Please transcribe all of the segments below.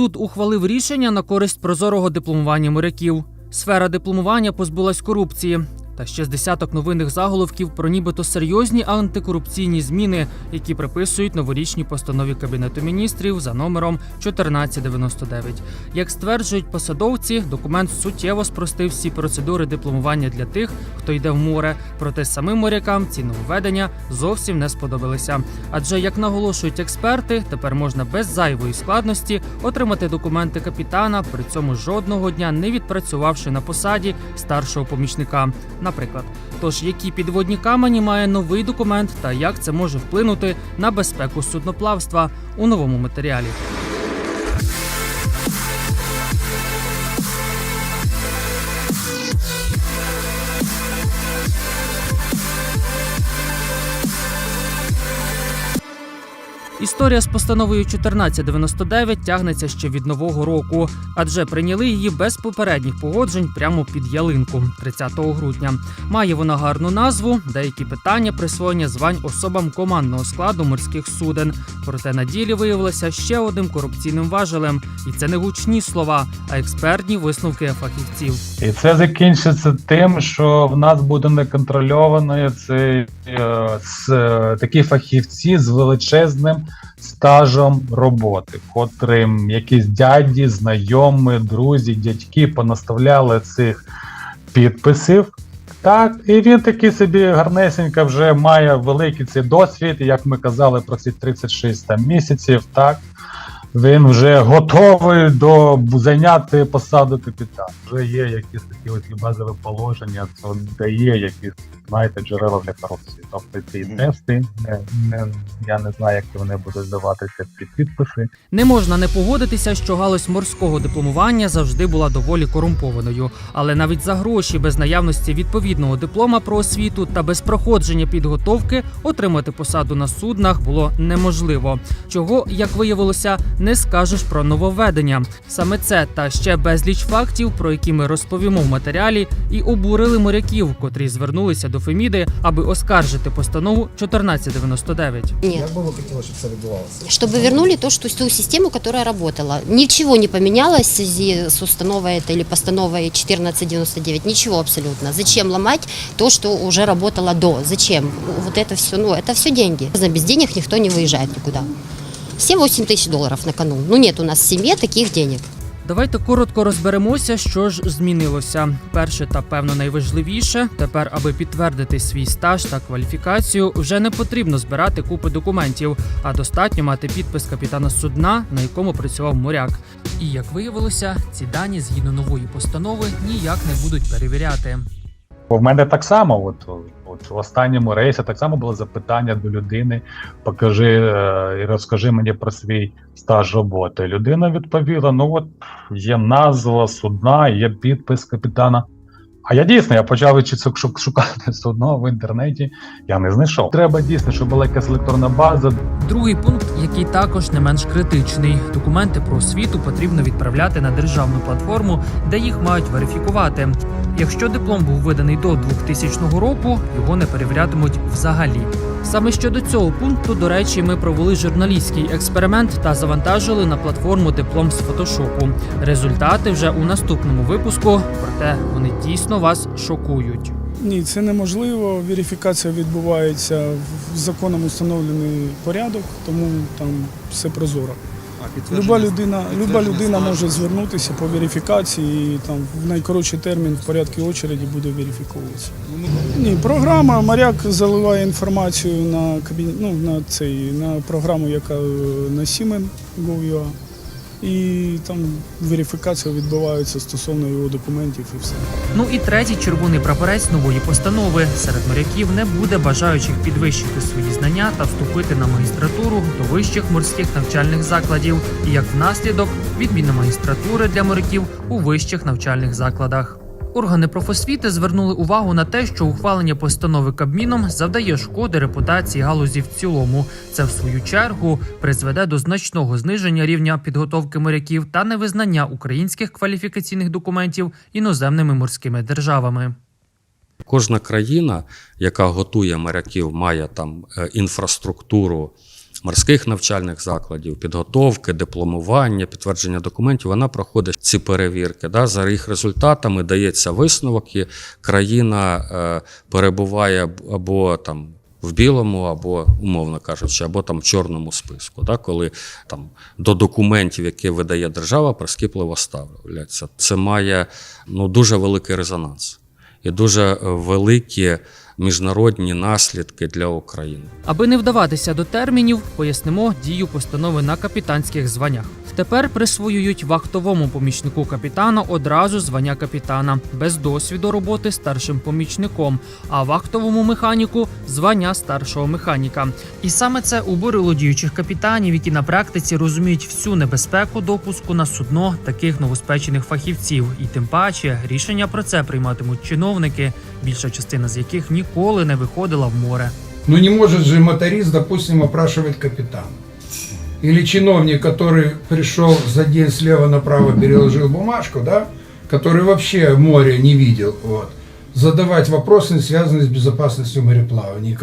Суд ухвалив рішення на користь прозорого дипломування моряків. Сфера дипломування позбулась корупції. Та ще з десяток новинних заголовків про нібито серйозні антикорупційні зміни, які приписують новорічній постанові Кабінету міністрів за номером 1499. Як стверджують посадовці, документ суттєво спростив всі процедури дипломування для тих, хто йде в море. Проте самим морякам ці нововведення зовсім не сподобалися. Адже, як наголошують експерти, тепер можна без зайвої складності отримати документи капітана, при цьому жодного дня не відпрацювавши на посаді старшого помічника. Наприклад, тож які підводні камені має новий документ та як це може вплинути на безпеку судноплавства у новому матеріалі. Історія з постановою 1499 тягнеться ще від нового року, адже прийняли її без попередніх погоджень прямо під ялинку 30 грудня. Має вона гарну назву, деякі питання присвоєння звань особам командного складу морських суден. Проте на ділі виявилося ще одним корупційним важелем, і це не гучні слова, а експертні висновки фахівців. І це закінчиться тим, що в нас буде неконтрольований цей е, е, такі фахівці з величезним стажем роботи, котрим якісь дяді, знайомі, друзі, дядьки понаставляли цих підписів. Так, і він такий собі гарнесенько вже має великий цей досвід, як ми казали про ці 36 там, місяців, так. Він вже готовий до зайняти посаду капітана. Вже є якісь такі ось базові положення, то дає якісь, знаєте, джерела для корупції. Тобто ці тести, не, не, я не знаю, як вони будуть здаватися ці підписи. Не можна не погодитися, що галузь морського дипломування завжди була доволі корумпованою, але навіть за гроші без наявності відповідного диплома про освіту та без проходження підготовки отримати посаду на суднах було неможливо. Чого, як виявилося, не скажеш про нововведення. Саме це та ще безліч фактів, про які ми розповімо в матеріалі, і обурили моряків, котрі звернулися до Феміди, аби оскаржити постанову 1499. Нет. Як би ви хотіли, щоб це відбувалося? Чтобы вернули то, что ту систему, которая работала. Ничего не поменялось в связи с установой этой или постановой 1499. Ничего абсолютно. Зачем ломать то, что уже работало до? Зачем? Вот это все, ну, это все деньги. Без денег никто не выезжает никуда. Все 8 тысяч долларов на кону. Ну, нет у нас в семье таких денег. Давайте коротко розберемося, що ж змінилося. Перше та певно найважливіше, тепер, аби підтвердити свій стаж та кваліфікацію, вже не потрібно збирати купи документів, а достатньо мати підпис капітана судна, на якому працював моряк. І як виявилося, ці дані згідно нової постанови ніяк не будуть перевіряти. В мене так само, от, от в останньому рейсі так само було запитання до людини: покажи е, і розкажи мені про свій стаж роботи. Людина відповіла: ну от є назва судна, є підпис капітана. А я дійсно я почав шукати судно в інтернеті. Я не знайшов. Треба дійсно, щоб була якась електронна база, Другий пункт, який також не менш критичний: документи про освіту потрібно відправляти на державну платформу, де їх мають верифікувати. Якщо диплом був виданий до 2000 року, його не перевірятимуть взагалі. Саме щодо цього пункту, до речі, ми провели журналістський експеримент та завантажили на платформу диплом з фотошопу. Результати вже у наступному випуску, проте вони дійсно вас шокують. Ні, це неможливо. Верифікація відбувається в законом установлений порядок, тому там все прозоро. Люба людина, люба людина може звернутися по верифікації і там в найкоротший термін в порядку очереді буде верифіковуватися. Ні, програма моряк заливає інформацію на кабін... ну, на цей на програму, яка е, на Siemens.gov.ua, і там верифікація відбувається стосовно його документів і все. Ну і третій червоний прапорець нової постанови. Серед моряків не буде бажаючих підвищити свої знання та вступити на магістратуру до вищих морських навчальних закладів, і як внаслідок відміна магістратури для моряків у вищих навчальних закладах. Органи профосвіти звернули увагу на те, що ухвалення постанови Кабміном завдає шкоди репутації галузі в цілому. Це в свою чергу призведе до значного зниження рівня підготовки моряків та невизнання українських кваліфікаційних документів іноземними морськими державами. Кожна країна, яка готує моряків, має там е, інфраструктуру морських навчальних закладів, підготовки, дипломування, підтвердження документів, вона проходить ці перевірки. Да? За їх результатами дається висновок, і країна е, перебуває або там. В білому, або, умовно кажучи, або там в чорному списку, да, коли там до документів, які видає держава, прискіпливо ставляться. Це має ну, дуже великий резонанс і дуже е, великі міжнародні наслідки для України. Аби не вдаватися до термінів, пояснимо дію постанови на капітанських званнях. Тепер присвоюють вахтовому помічнику капітана одразу звання капітана без досвіду роботи старшим помічником, а вахтовому механіку звання старшого механіка. І саме це уборило діючих капітанів, які на практиці розуміють всю небезпеку допуску на судно таких новоспечених фахівців. І тим паче рішення про це прийматимуть чиновники, більша частина з яких ніколи не виходила в море. Ну не может же моторист, допустим, опрашивать капитана Или чиновник, который пришел за день слева направо переложил бумажку, да, который вообще море не видел, вот, задавать вопросы, связанные с безопасностью мореплавания.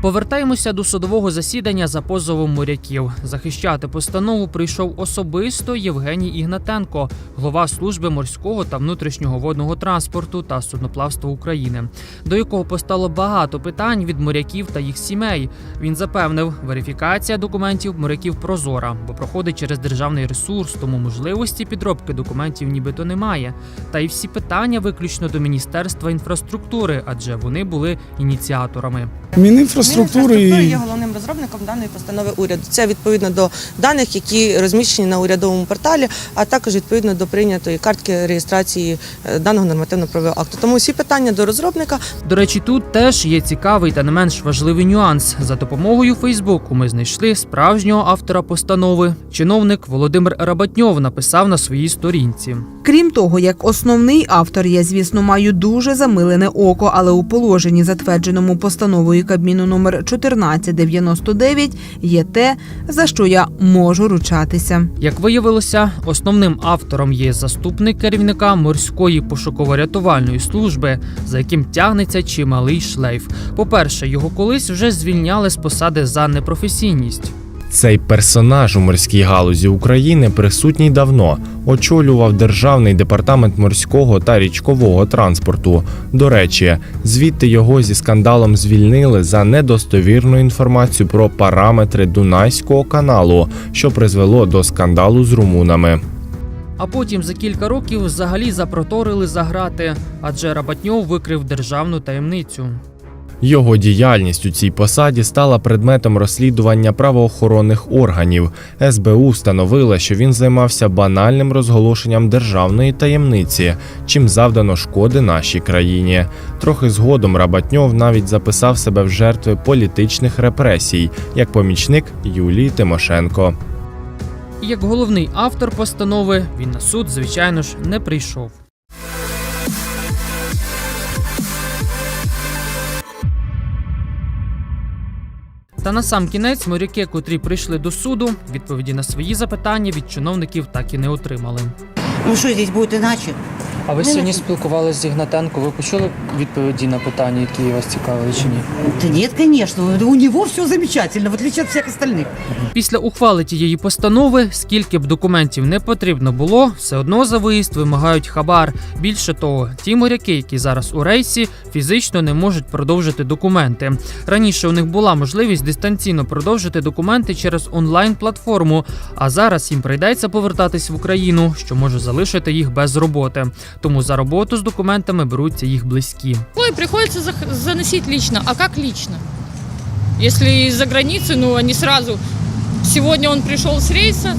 Повертаємося до судового засідання за позовом моряків. Захищати постанову прийшов особисто Євгеній Ігнатенко, голова служби морського та внутрішнього водного транспорту та судноплавства України, до якого постало багато питань від моряків та їх сімей. Він запевнив, верифікація документів моряків прозора, бо проходить через державний ресурс, тому можливості підробки документів нібито немає. Та й всі питання виключно до Міністерства інфраструктури, адже вони були ініціаторами. Мінінфраструктури Мінінфраструктури і є головним розробником даної постанови уряду. Це відповідно до даних, які розміщені на урядовому порталі, а також відповідно до прийнятої картки реєстрації е, даного нормативно-правового акту. Тому всі питання до розробника До речі, тут теж є цікавий та не менш важливий нюанс. За допомогою Фейсбуку ми знайшли справжнього автора постанови. Чиновник Володимир Рабатньов написав на своїй сторінці. Крім того, як основний автор, я, звісно, маю дуже замилене око, але у положенні, затвердженому постановою Кабміну номер 1499, є те, за що я можу ручатися. Як виявилося, основним автором є заступник керівника морської пошуково-рятувальної служби, за яким тягнеться чималий шлейф. По-перше, його колись вже звільняли з посади за непрофесійність. Цей персонаж у морській галузі України присутній давно, очолював Державний департамент морського та річкового транспорту. До речі, звідти його зі скандалом звільнили за недостовірну інформацію про параметри Дунайського каналу, що призвело до скандалу з румунами. А потім за кілька років взагалі запроторили за грати, адже Рабатньов викрив державну таємницю. Його діяльність у цій посаді стала предметом розслідування правоохоронних органів. СБУ встановила, що він займався банальним розголошенням державної таємниці, чим завдано шкоди нашій країні. Трохи згодом Рабатньов навіть записав себе в жертви політичних репресій, як помічник Юлії Тимошенко. Як головний автор постанови, він на суд, звичайно ж, не прийшов. Та на сам кінець моряки, котрі прийшли до суду, відповіді на свої запитання від чиновників так і не отримали. Ну що здесь буде иначе? А ви сьогодні спілкувалися з Ігнатенко? Ви почули відповіді на питання, які вас цікавили чи ні? Да нет, конечно. У него все замечательно, в отличие от всех остальных. Після ухвали тієї постанови, скільки б документів не потрібно було, все одно за виїзд вимагають хабар. Більше того, ті моряки, які зараз у рейсі, фізично не можуть продовжити документи. Раніше у них була можливість дистанційно продовжити документи через онлайн-платформу, а зараз їм прийдеться повертатись в Україну, що може залишити їх без роботи Тому за роботу з документами беруться їх близькі. Ой, приходится зах- заносить лично. А как лично? Если из-за границы, ну, они сразу... Сегодня он пришел с рейса,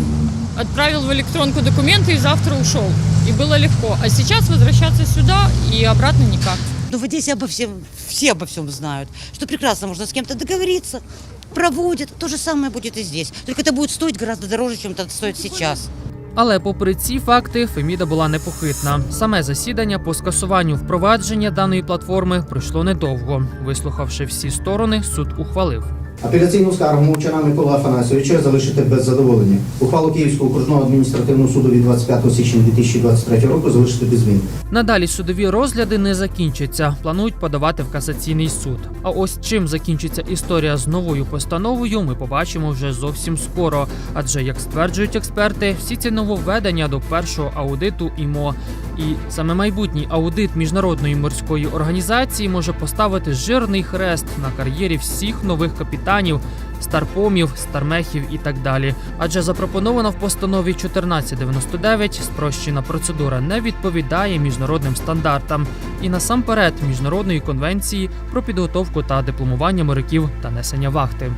отправил в электронку документы и завтра ушел. И было легко. А сейчас возвращаться сюда и обратно никак. Ну, в Одессе обо всем, все обо всем знают, что прекрасно можно с кем-то договориться, проводят. То же самое будет и здесь. Только это будет стоить гораздо дороже, чем это стоит сейчас. Але попри ці факти, Феміда була непохитна. Саме засідання по скасуванню впровадження даної платформи пройшло недовго. Вислухавши всі сторони, суд ухвалив. Апеляційну скаргу мовчана Микола Афанасьовича залишити без задоволення. Ухвалу Київського окружного адміністративного суду від 25 січня 2023 року залишити без змін. Надалі судові розгляди не закінчаться. Планують подавати в касаційний суд. А ось чим закінчиться історія з новою постановою, ми побачимо вже зовсім скоро. Адже, як стверджують експерти, всі ці нововведення до першого аудиту ІМО. І саме майбутній аудит міжнародної морської організації може поставити жирний хрест на кар'єрі всіх нових капітанів, старпомів, стармехів і так далі. Адже запропонована в постанові 1499 спрощена процедура не відповідає міжнародним стандартам і насамперед міжнародної конвенції про підготовку та дипломування моряків та несення вахти.